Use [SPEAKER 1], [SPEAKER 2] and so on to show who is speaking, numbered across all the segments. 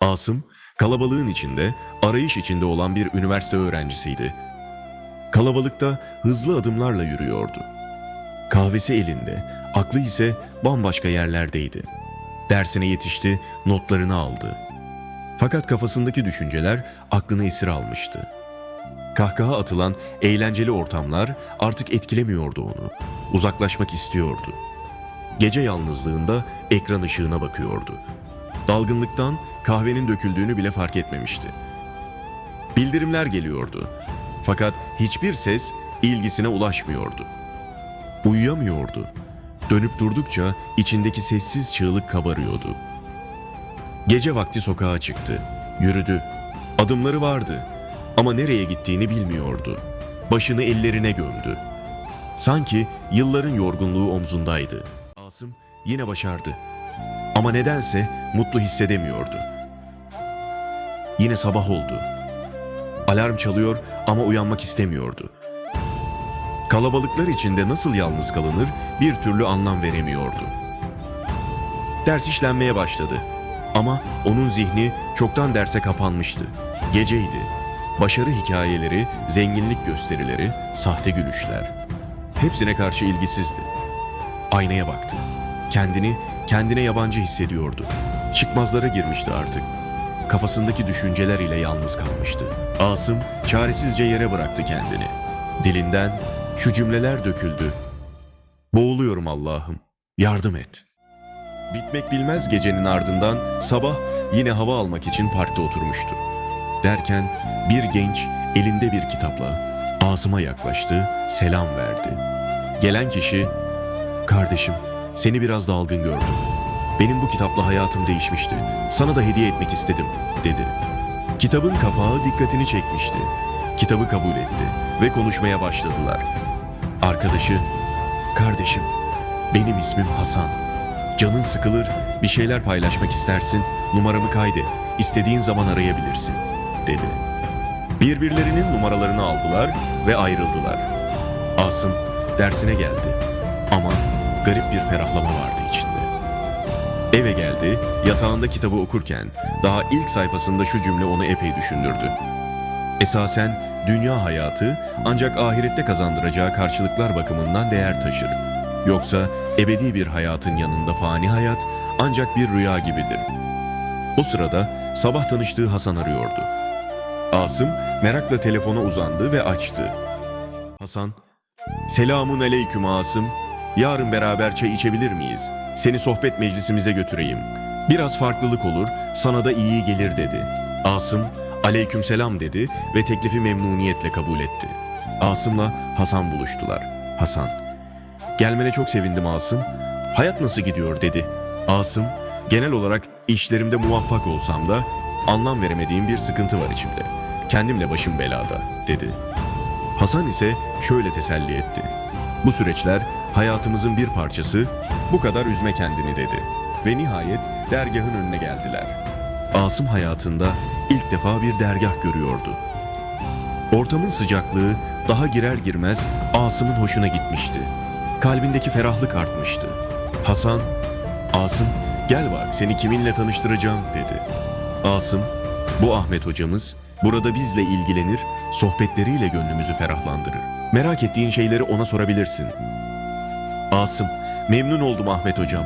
[SPEAKER 1] Asım, kalabalığın içinde, arayış içinde olan bir üniversite öğrencisiydi. Kalabalıkta hızlı adımlarla yürüyordu. Kahvesi elinde, aklı ise bambaşka yerlerdeydi. Dersine yetişti, notlarını aldı. Fakat kafasındaki düşünceler aklını esir almıştı. Kahkaha atılan eğlenceli ortamlar artık etkilemiyordu onu. Uzaklaşmak istiyordu. Gece yalnızlığında ekran ışığına bakıyordu. Dalgınlıktan kahvenin döküldüğünü bile fark etmemişti. Bildirimler geliyordu. Fakat hiçbir ses ilgisine ulaşmıyordu. Uyuyamıyordu. Dönüp durdukça içindeki sessiz çığlık kabarıyordu. Gece vakti sokağa çıktı. Yürüdü. Adımları vardı ama nereye gittiğini bilmiyordu. Başını ellerine gömdü. Sanki yılların yorgunluğu omzundaydı. Asım yine başardı. Ama nedense mutlu hissedemiyordu. Yine sabah oldu. Alarm çalıyor ama uyanmak istemiyordu. Kalabalıklar içinde nasıl yalnız kalınır bir türlü anlam veremiyordu. Ders işlenmeye başladı. Ama onun zihni çoktan derse kapanmıştı. Geceydi. Başarı hikayeleri, zenginlik gösterileri, sahte gülüşler. Hepsine karşı ilgisizdi. Aynaya baktı. Kendini kendine yabancı hissediyordu. Çıkmazlara girmişti artık. Kafasındaki düşünceler ile yalnız kalmıştı. Asım çaresizce yere bıraktı kendini. Dilinden şu cümleler döküldü. Boğuluyorum Allah'ım. Yardım et. Bitmek bilmez gecenin ardından sabah yine hava almak için parkta oturmuştu. Derken bir genç elinde bir kitapla Asım'a yaklaştı, selam verdi. Gelen kişi, "Kardeşim, seni biraz dalgın gördüm. Benim bu kitapla hayatım değişmişti. Sana da hediye etmek istedim." dedi. Kitabın kapağı dikkatini çekmişti. Kitabı kabul etti ve konuşmaya başladılar. Arkadaşı, "Kardeşim, benim ismim Hasan. Canın sıkılır, bir şeyler paylaşmak istersin, numaramı kaydet, istediğin zaman arayabilirsin, dedi. Birbirlerinin numaralarını aldılar ve ayrıldılar. Asım dersine geldi ama garip bir ferahlama vardı içinde. Eve geldi, yatağında kitabı okurken daha ilk sayfasında şu cümle onu epey düşündürdü. Esasen dünya hayatı ancak ahirette kazandıracağı karşılıklar bakımından değer taşır. Yoksa ebedi bir hayatın yanında fani hayat ancak bir rüya gibidir. O sırada sabah tanıştığı Hasan arıyordu. Asım merakla telefona uzandı ve açtı. Hasan, "Selamun aleyküm Asım. Yarın beraber çay içebilir miyiz? Seni sohbet meclisimize götüreyim. Biraz farklılık olur, sana da iyi gelir." dedi. Asım, "Aleyküm selam." dedi ve teklifi memnuniyetle kabul etti. Asım'la Hasan buluştular. Hasan, Gelmene çok sevindim Asım. Hayat nasıl gidiyor dedi. Asım, genel olarak işlerimde muvaffak olsam da anlam veremediğim bir sıkıntı var içimde. Kendimle başım belada dedi. Hasan ise şöyle teselli etti. Bu süreçler hayatımızın bir parçası, bu kadar üzme kendini dedi. Ve nihayet dergahın önüne geldiler. Asım hayatında ilk defa bir dergah görüyordu. Ortamın sıcaklığı daha girer girmez Asım'ın hoşuna gitmişti. Kalbindeki ferahlık artmıştı. Hasan, Asım gel bak seni kiminle tanıştıracağım dedi. Asım, bu Ahmet hocamız burada bizle ilgilenir, sohbetleriyle gönlümüzü ferahlandırır. Merak ettiğin şeyleri ona sorabilirsin. Asım, memnun oldum Ahmet hocam.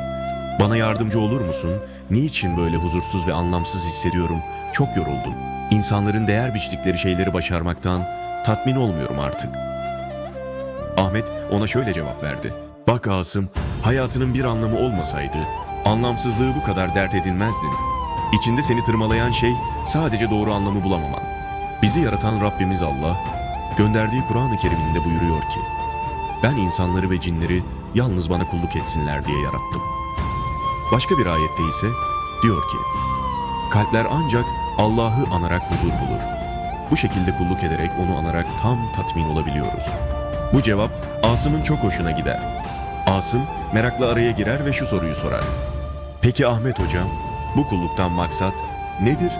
[SPEAKER 1] Bana yardımcı olur musun? Niçin böyle huzursuz ve anlamsız hissediyorum? Çok yoruldum. İnsanların değer biçtikleri şeyleri başarmaktan tatmin olmuyorum artık. Ahmet ona şöyle cevap verdi. Bak Asım, hayatının bir anlamı olmasaydı, anlamsızlığı bu kadar dert edinmezdin. İçinde seni tırmalayan şey sadece doğru anlamı bulamaman. Bizi yaratan Rabbimiz Allah, gönderdiği Kur'an-ı Kerim'inde buyuruyor ki, ben insanları ve cinleri yalnız bana kulluk etsinler diye yarattım. Başka bir ayette ise diyor ki, kalpler ancak Allah'ı anarak huzur bulur. Bu şekilde kulluk ederek onu anarak tam tatmin olabiliyoruz. Bu cevap Asım'ın çok hoşuna gider. Asım merakla araya girer ve şu soruyu sorar. Peki Ahmet hocam, bu kulluktan maksat nedir?